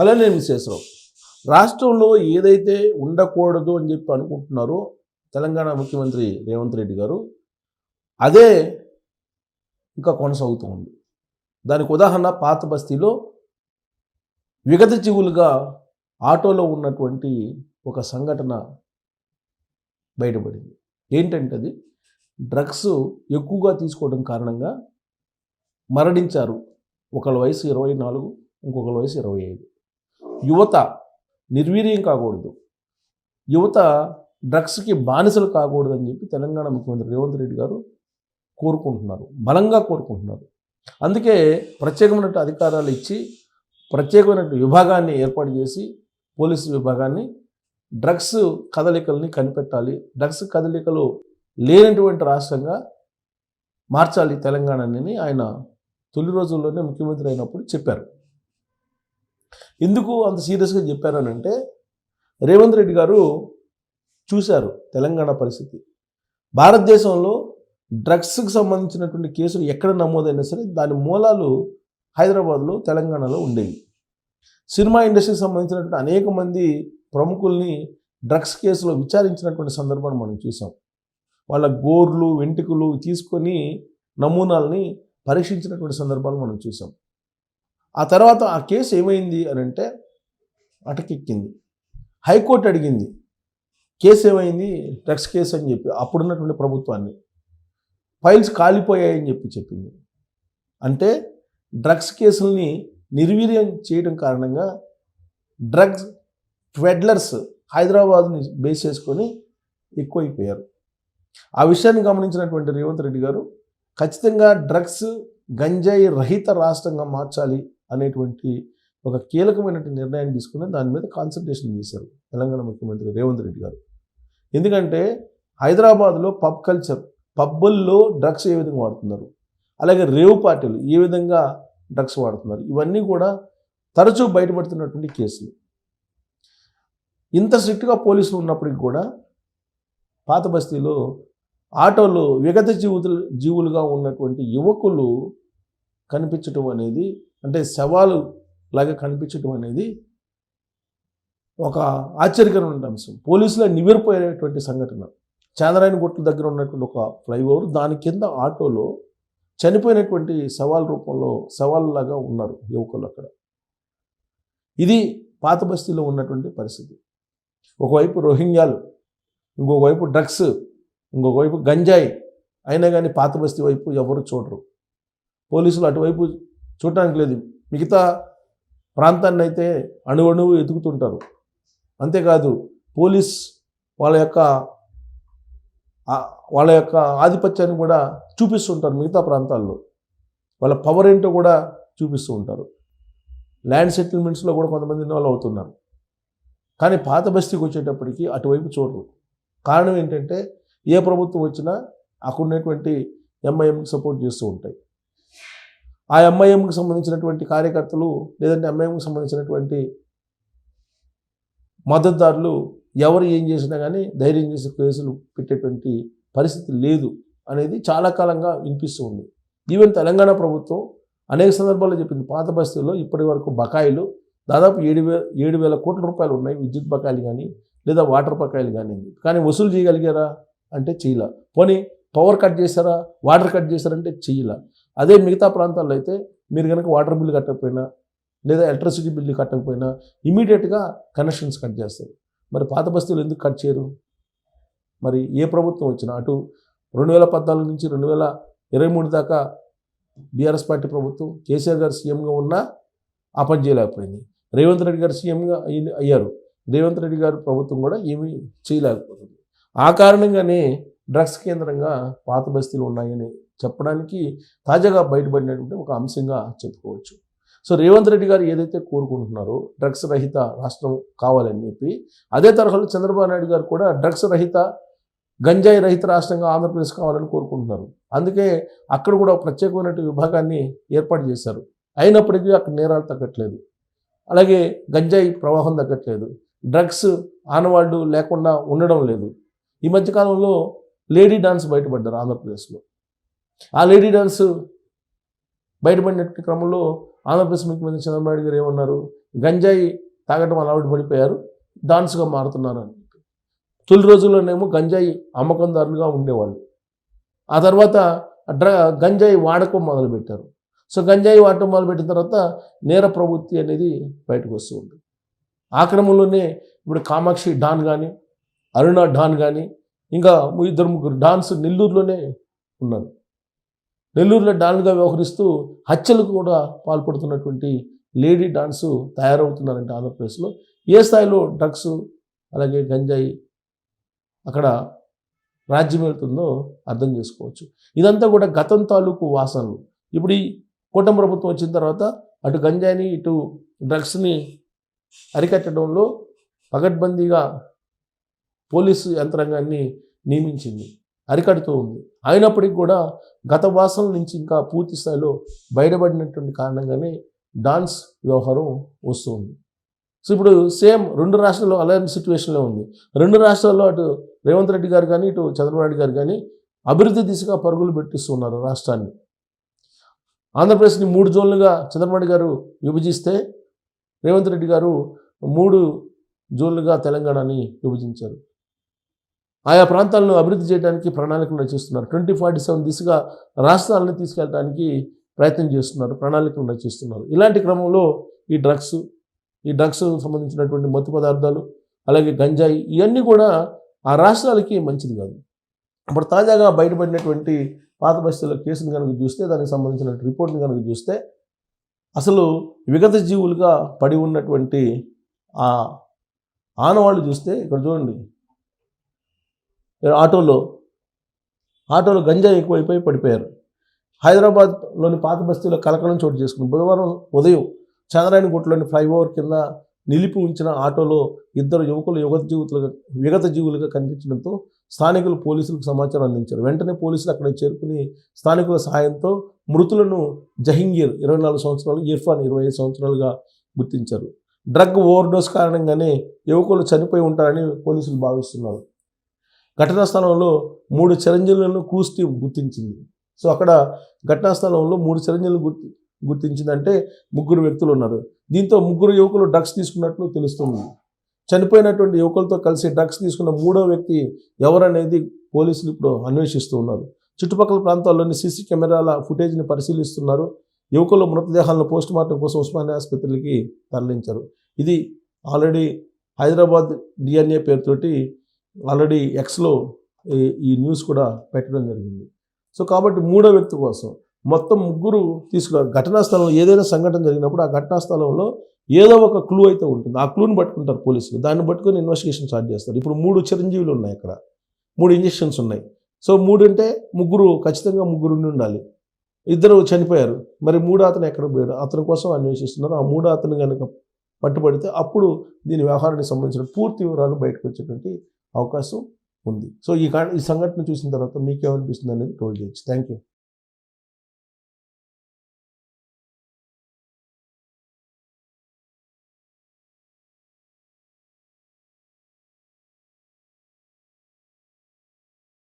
అలానే విశ్వేశ్వరరావు రాష్ట్రంలో ఏదైతే ఉండకూడదు అని చెప్పి అనుకుంటున్నారో తెలంగాణ ముఖ్యమంత్రి రేవంత్ రెడ్డి గారు అదే ఇంకా కొనసాగుతూ ఉంది దానికి ఉదాహరణ పాత బస్తీలో విగత జీవులుగా ఆటోలో ఉన్నటువంటి ఒక సంఘటన బయటపడింది. ఏంటంటే అది డ్రగ్స్ ఎక్కువగా తీసుకోవడం కారణంగా మరణించారు. ఒకళ్ళ వయసు ఇరవై నాలుగు ఇంకొకళ్ళ వయసు ఇరవై ఐదు. యువత నిర్వీర్యం కాకూడదు. యువత డ్రగ్స్కి బానిసలు కాకూడదు అని చెప్పి తెలంగాణ ముఖ్యమంత్రి రేవంత్ రెడ్డి గారు కోరుకుంటున్నారు. బలంగా కోరుకుంటున్నారు. అందుకే ప్రత్యేకమైన అధికారాలు ఇచ్చి ప్రత్యేకమైన విభాగాన్ని ఏర్పాటు చేసి పోలీసు విభాగాన్ని డ్రగ్స్ కదలికల్ని కనిపెట్టాలి. డ్రగ్స్ కదలికలు లేనటువంటి రాష్ట్రంగా మార్చాలి తెలంగాణని ఆయన తొలి రోజుల్లోనే ముఖ్యమంత్రి అయినప్పుడు చెప్పారు. ఎందుకు అంత సీరియస్గా చెప్పారనంటే రేవంత్ రెడ్డి గారు చూశారు తెలంగాణ పరిస్థితి. భారతదేశంలో డ్రగ్స్కి సంబంధించినటువంటి కేసులు ఎక్కడ నమోదైనా సరే దాని మూలాలు హైదరాబాద్లో తెలంగాణలో ఉండేవి. సినిమా ఇండస్ట్రీకి సంబంధించినటువంటి అనేక మంది ప్రముఖుల్ని డ్రగ్స్ కేసులో విచారించినటువంటి సందర్భాన్ని మనం చూసాం వాళ్ళ గోర్లు వెంట్రుకలు తీసుకొని నమూనాల్ని పరీక్షించినటువంటి సందర్భాలు మనం చూసాం ఆ తర్వాత ఆ కేసు ఏమైంది అని అంటే అటకెక్కింది. హైకోర్టు అడిగింది కేసు ఏమైంది? డ్రగ్స్ కేసు అని చెప్పి. అప్పుడున్నటువంటి ప్రభుత్వాన్ని ఫైల్స్ కాలిపోయాయని చెప్పి చెప్పింది. అంటే డ్రగ్స్ కేసుల్ని నిర్వీర్యం చేయడం కారణంగా డ్రగ్స్ ట్వెడ్లర్స్ హైదరాబాద్ని బేస్ చేసుకొని ఎక్కువైపోయారు. ఆ విషయాన్ని గమనించినటువంటి రేవంత్ రెడ్డి గారు ఖచ్చితంగా డ్రగ్స్ గంజాయి రహిత రాష్ట్రంగా మార్చాలి. అనేటువంటి ఒక కీలకమైనటువంటి నిర్ణయాన్ని తీసుకుని దాని మీద కాన్సన్ట్రేషన్ చేశారు తెలంగాణ ముఖ్యమంత్రి రేవంత్ రెడ్డి గారు. ఎందుకంటే హైదరాబాద్లో పబ్ కల్చర్ పబ్బుల్లో డ్రగ్స్ ఏ విధంగా వాడుతున్నారు? అలాగే రేవు పార్టీలు ఏ విధంగా డ్రగ్స్ వాడుతున్నారు? ఇవన్నీ కూడా తరచూ బయటపడుతున్నటువంటి కేసులు. ఇంత స్ట్రిక్ట్గా పోలీసులు ఉన్నప్పటికీ కూడా పాత బస్తీలో ఆటోలో విగత జీవులు జీవులుగా ఉన్నటువంటి యువకులు కనిపించటం అనేది అంటే శవాలు లాగా కనిపించడం అనేది ఒక ఆశ్చర్యకరమైన అంశం. పోలీసులు నివ్వెరపోయేటువంటి సంఘటన. చాంద్రాయణ గుట్ల దగ్గర ఉన్నటువంటి ఒక ఫ్లైఓవర్ దాని కింద ఆటోలో చనిపోయినటువంటి సవాల్ రూపంలో సవాళ్ళలాగా ఉన్నారు యువకులు అక్కడ. ఇది పాత బస్తీలో ఉన్నటువంటి పరిస్థితి. ఒకవైపు రోహింగ్యాలు ఇంకొక వైపు డ్రగ్స్ ఇంకొక వైపు గంజాయి అయినా కానీ పాత బస్తీ వైపు ఎవరు చూడరు. పోలీసులు అటువైపు చూడటానికి లేదు. మిగతా ప్రాంతాన్ని అయితే అణువణువు ఎతుకుతుంటారు అంతేకాదు పోలీస్ వాళ్ళ యొక్క వాళ్ళ యొక్క ఆధిపత్యాన్ని కూడా చూపిస్తుంటారు మిగతా ప్రాంతాల్లో. వాళ్ళ పవర్ ఏంటో కూడా చూపిస్తూ ఉంటారు. ల్యాండ్ సెటిల్మెంట్స్లో కూడా కొంతమంది ఇన్వాల్వ్ అవుతున్నారు. కానీ పాత బస్తీకి వచ్చేటప్పటికి అటువైపు చూడరు. కారణం ఏంటంటే ఏ ప్రభుత్వం వచ్చినా అక్కడ ఉన్నటువంటి ఎంఐఎంకి సపోర్ట్ చేస్తూ ఉంటాయి. ఆ ఎంఐఎంకి సంబంధించినటువంటి కార్యకర్తలు లేదంటే ఎంఐఎంకి సంబంధించినటువంటి మద్దతుదారులు ఎవరు ఏం చేసినా కానీ ధైర్యం చేసి కేసులు పెట్టేటువంటి పరిస్థితి లేదు అనేది చాలా కాలంగా వినిపిస్తూ ఉంది. ఈవెన్ తెలంగాణ ప్రభుత్వం అనేక సందర్భాల్లో చెప్పింది. పాత బస్తీల్లో ఇప్పటి వరకు బకాయిలు దాదాపు ఏడు వే ఏడు వేల కోట్ల రూపాయలు ఉన్నాయి విద్యుత్ బకాయిలు కానీ లేదా వాటర్ బకాయిలు కానీ కానీ వసూలు చేయగలిగారా? అంటే చేయలే. పోనీ పవర్ కట్ చేశారా? వాటర్ కట్ చేశారంటే చెయ్యలే అదే మిగతా ప్రాంతాల్లో అయితే మీరు కనుక వాటర్ బిల్లు కట్టకపోయినా లేదా ఎలక్ట్రిసిటీ బిల్లు కట్టకపోయినా ఇమీడియట్గా కనెక్షన్స్ కట్ చేస్తారు. మరి పాత బస్తీలు ఎందుకు కట్ చేయరు? మరి ఏ ప్రభుత్వం వచ్చినా అటు రెండు వేల పద్నాలుగు నుంచి రెండు వేల ఇరవై మూడు దాకా బీఆర్ఎస్ పార్టీ ప్రభుత్వం కేసీఆర్ గారు సీఎంగా ఉన్నా ఆ పని చేయలేకపోయింది. రేవంత్ రెడ్డి గారు సీఎంగా అయ్యారు. రేవంత్ రెడ్డి గారు ప్రభుత్వం కూడా ఏమీ చేయలేకపోతుంది. ఆ కారణంగానే డ్రగ్స్ కేంద్రంగా పాత బస్తీలు ఉన్నాయని చెప్పడానికి తాజాగా బయటపడినటువంటి ఒక అంశంగా చెప్పుకోవచ్చు. సో రేవంత్ రెడ్డి గారు ఏదైతే కోరుకుంటున్నారో డ్రగ్స్ రహిత రాష్ట్రం కావాలని చెప్పి అదే తరహాలో చంద్రబాబు నాయుడు గారు కూడా డ్రగ్స్ రహిత గంజాయి రహిత రాష్ట్రంగా ఆంధ్రప్రదేశ్ కావాలని కోరుకుంటున్నారు. అందుకే అక్కడ కూడా ప్రత్యేకమైనటువంటి ప్రత్యేకమైన విభాగాన్ని ఏర్పాటు చేశారు. అయినప్పటికీ అక్కడ నేరాలు తగ్గట్లేదు. అలాగే గంజాయి ప్రవాహం తగ్గట్లేదు. డ్రగ్స్ ఆనవాళ్ళు లేకుండా ఉండడం లేదు. ఈ మధ్యకాలంలో లేడీ డాన్స్ బయటపడ్డారు ఆంధ్రప్రదేశ్లో. ఆ లేడీ డాన్స్ బయటపడిన క్రమంలో ఆంధ్రప్రదేశ్ ముఖ్యమంత్రి చంద్రబాబు నాయుడు గారు ఏమన్నారు? గంజాయి తాగటం అలవాటు పడిపోయారు డాన్స్గా మారుతున్నారు అని తొలి రోజుల్లోనేమో గంజాయి అమ్మకందారులుగా ఉండేవాళ్ళు. ఆ తర్వాత డ్ర గంజాయి వాడకం మొదలుపెట్టారు. సో గంజాయి వాడటం మొదలుపెట్టిన తర్వాత నేర ప్రవృత్తి అనేది బయటకు వస్తూ ఉంది. ఆ క్రమంలోనే ఇప్పుడు కామాక్షి డాన్ కానీ అరుణ డాన్ కానీ ఇంకా ఇద్దరు ముగ్గురు డాన్స్ నెల్లూరులోనే ఉన్నారు. నెల్లూరులో డాన్గా వ్యవహరిస్తూ హత్యలకు కూడా పాల్పడుతున్నటువంటి లేడీ డాన్స్ తయారవుతున్నారంటే ఆంధ్రప్రదేశ్లో. ఏ స్థాయిలో డ్రగ్స్ అలాగే గంజాయి అక్కడ రాజ్యం వెళ్తుందో అర్థం చేసుకోవచ్చు. ఇదంతా కూడా గతం తాలూకు వాసనలు. ఇప్పుడు ఈ కూటమి ప్రభుత్వం వచ్చిన తర్వాత అటు గంజాయిని ఇటు డ్రగ్స్ని అరికట్టడంలో పగడ్బందీగా పోలీసు యంత్రాంగాన్ని నియమించింది. అరికడుతూ ఉంది. అయినప్పటికీ కూడా గత వాసనల నుంచి ఇంకా పూర్తి స్థాయిలో బయటపడినటువంటి కారణంగానే డాన్స్ వ్యవహారం వస్తుంది సో ఇప్పుడు సేమ్ రెండు రాష్ట్రాల్లో అలాంటి సిచ్యువేషన్లో ఉంది. రెండు రాష్ట్రాల్లో అటు రేవంత్ రెడ్డి గారు కానీ ఇటు చంద్రబాబు నాయుడు గారు కానీ అభివృద్ధి దిశగా పరుగులు పెట్టిస్తున్నారు రాష్ట్రాన్ని. ఆంధ్రప్రదేశ్ని మూడు జోన్లుగా చంద్రబాబు గారు విభజిస్తే రేవంత్ రెడ్డి గారు మూడు జోన్లుగా తెలంగాణని విభజించారు. ఆయా ప్రాంతాలను అభివృద్ధి చేయడానికి ప్రణాళికలు రచిస్తున్నారు. ట్వంటీ ఫార్టీ సెవెన్ దిశగా రాష్ట్రాలను తీసుకెళ్ళడానికి ప్రయత్నం చేస్తున్నారు ప్రణాళికలు రచిస్తున్నారు. ఇలాంటి క్రమంలో ఈ డ్రగ్స్ ఈ డ్రగ్స్ సంబంధించినటువంటి మత్తు పదార్థాలు అలాగే గంజాయి ఇవన్నీ కూడా ఆ రాష్ట్రాలకి మంచిది కాదు. ఇప్పుడు తాజాగా బయటపడినటువంటి పాత బస్తీల కేసుని కనుక చూస్తే దానికి సంబంధించిన రిపోర్ట్ని కనుక చూస్తే అసలు విగత జీవులుగా పడి ఉన్నటువంటి ఆ ఆనవాళ్ళు చూస్తే ఇక్కడ చూడండి ఆటోలో ఆటోలో గంజాయి ఎక్కువైపోయి పడిపోయారు. హైదరాబాద్లోని పాత బస్తీలో కలకలం చోటు చేసుకుంది బుధవారం ఉదయం చంద్రాయణగుట్లోని ఫ్లైఓవర్ కింద నిలిపి ఉంచిన ఆటోలో ఇద్దరు యువకులు యుగత జీవితులుగా విగత జీవులుగా కనిపించడంతో స్థానికులు పోలీసులకు సమాచారం అందించారు. వెంటనే పోలీసులు అక్కడ చేరుకుని స్థానికుల సహాయంతో మృతులను జహింగీర్ ఇరవై నాలుగు సంవత్సరాలు ఇర్ఫాన్ ఇరవై ఐదు సంవత్సరాలుగా గుర్తించారు. డ్రగ్ ఓవర్డోస్ కారణంగానే యువకులు చనిపోయి ఉంటారని పోలీసులు భావిస్తున్నారు. ఘటనా స్థలంలో మూడు చిరంజీవులను క్రూస్ టీం గుర్తించింది. సో అక్కడ ఘటనా స్థలంలో మూడు చిరంజీవులను గుర్తి గుర్తించిందంటే ముగ్గురు వ్యక్తులు ఉన్నారు. దీంతో ముగ్గురు యువకులు డ్రగ్స్ తీసుకున్నట్లు తెలుస్తుంది. చనిపోయినటువంటి యువకులతో కలిసి డ్రగ్స్ తీసుకున్న మూడో వ్యక్తి ఎవరనేది పోలీసులు ఇప్పుడు అన్వేషిస్తూ ఉన్నారు. చుట్టుపక్కల ప్రాంతాల్లోని సీసీ కెమెరాల ఫుటేజ్ని పరిశీలిస్తున్నారు. యువకుల మృతదేహాలను పోస్ట్ మార్టం కోసం ఉస్మానియా ఆసుపత్రికి తరలించారు. ఇది ఆల్రెడీ హైదరాబాద్ డిఎన్ఏ పేరుతోటి ఆల్రెడీ ఎక్స్లో ఈ- ఈ న్యూస్ కూడా పెట్టడం జరిగింది. సో కాబట్టి మూడో వ్యక్తి కోసం మొత్తం ముగ్గురు తీసుకున్నారు ఘటనా స్థలంలో ఏదైనా సంఘటన జరిగినప్పుడు ఆ ఘటనా స్థలంలో ఏదో ఒక క్లూ అయితే ఉంటుంది. ఆ క్లూని పట్టుకుంటారు పోలీసులు. దాన్ని పట్టుకొని ఇన్వెస్టిగేషన్ స్టార్ట్ చేస్తారు. ఇప్పుడు మూడు చిరంజీవులు ఉన్నాయి అక్కడ. మూడు ఇంజెక్షన్స్ ఉన్నాయి. సో మూడు అంటే ముగ్గురు ఖచ్చితంగా ముగ్గురు ఉండి ఉండాలి. ఇద్దరు చనిపోయారు. మరి మూడు అతను ఎక్కడ పోయాడు? అతని కోసం అన్వేషిస్తున్నారు. ఆ మూడో అతను కనుక పట్టుబడితే అప్పుడు దీని వ్యవహారానికి సంబంధించిన పూర్తి వివరాలు బయటకు వచ్చేటువంటి అవకాశం ఉంది. సో ఈ ఈ సంఘటన చూసిన తర్వాత మీకేమనిపిస్తుంది అనేది టోల్ చేయొచ్చు. Thank you